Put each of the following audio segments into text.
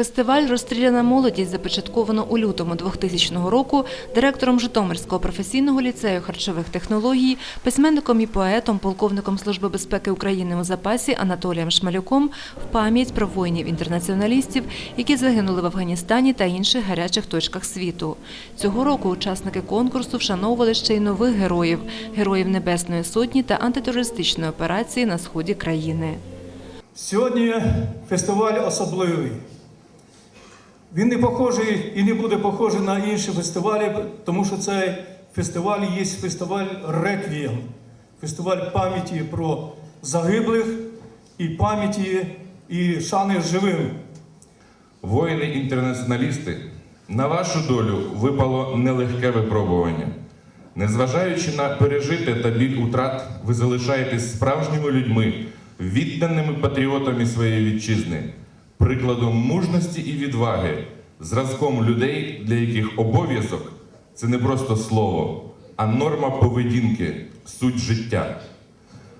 Фестиваль Розстріляна молодість започатковано у лютому 2000 року директором Житомирського професійного ліцею харчових технологій, письменником і поетом, полковником Служби безпеки України у запасі Анатолієм Шмалюком в пам'ять про воїнів-інтернаціоналістів, які загинули в Афганістані та інших гарячих точках світу. Цього року учасники конкурсу вшановували ще й нових героїв героїв Небесної Сотні та антитерористичної операції на сході країни. Сьогодні фестиваль особливий. Він не похожий і не буде похожий на інші фестивалі, тому що цей фестиваль є фестиваль реквієм, фестиваль пам'яті про загиблих і пам'яті і шани живим. Воїни-інтернаціоналісти, на вашу долю випало нелегке випробування. Незважаючи на пережите та біль утрат, ви залишаєтесь справжніми людьми, відданими патріотами своєї вітчизни, прикладом мужності і відваги, зразком людей, для яких обов'язок це не просто слово, а норма поведінки, суть життя.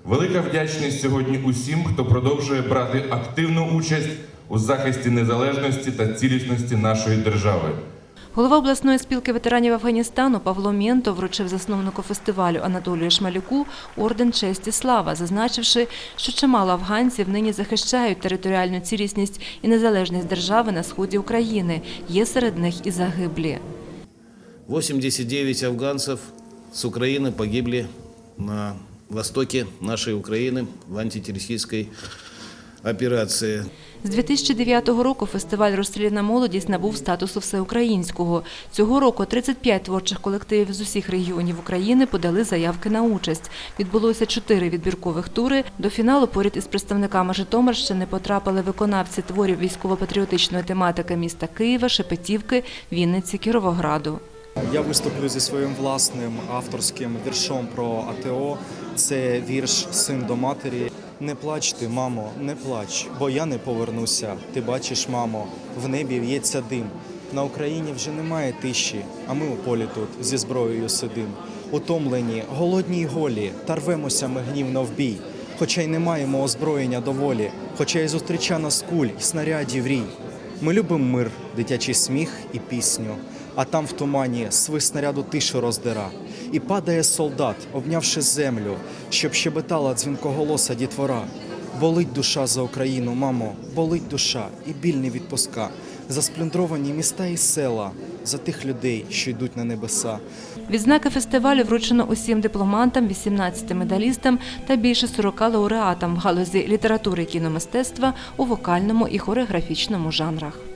Велика вдячність сьогодні усім, хто продовжує брати активну участь у захисті незалежності та цілісності нашої держави. Голова обласної спілки ветеранів Афганістану Павло Мєнто вручив засновнику фестивалю Анатолію Шмалюку орден честі слава, зазначивши, що чимало афганців нині захищають територіальну цілісність і незалежність держави на сході України. Є серед них і загиблі. 89 афганцев с Украины погибли на востоке нашей Украины в антитеррористической операции. З 2009 року фестиваль «Розстріляна молодість» набув статусу всеукраїнського. Цього року 35 творчих колективів з усіх регіонів України подали заявки на участь. Відбулося чотири відбіркових тури. До фіналу поряд із представниками Житомирщини потрапили виконавці творів військово-патріотичної тематики міста Києва, Шепетівки, Вінниці, Кіровограду. Я виступлю зі своїм власним авторським віршом про АТО. Це вірш Син до матері. Не плач ти, мамо, не плач, бо я не повернуся. Ти бачиш, мамо, в небі в'ється дим. На Україні вже немає тиші, а ми у полі тут зі зброєю сидим. Утомлені, голодні й голі, та рвемося ми гнівно в бій. Хоча й не маємо озброєння доволі, хоча й зустріча нас куль і снарядів рій. Ми любимо мир, дитячий сміх і пісню. А там в тумані свист снаряду тишу роздира. І падає солдат, обнявши землю, щоб щебетала дзвінкоголоса дітвора. Болить душа за Україну, мамо, болить душа, і біль не відпуска. За сплюндровані міста і села, за тих людей, що йдуть на небеса. Відзнаки фестивалю вручено усім дипломантам, 18 медалістам та більше 40 лауреатам в галузі літератури кіномистецтва у вокальному і хореографічному жанрах.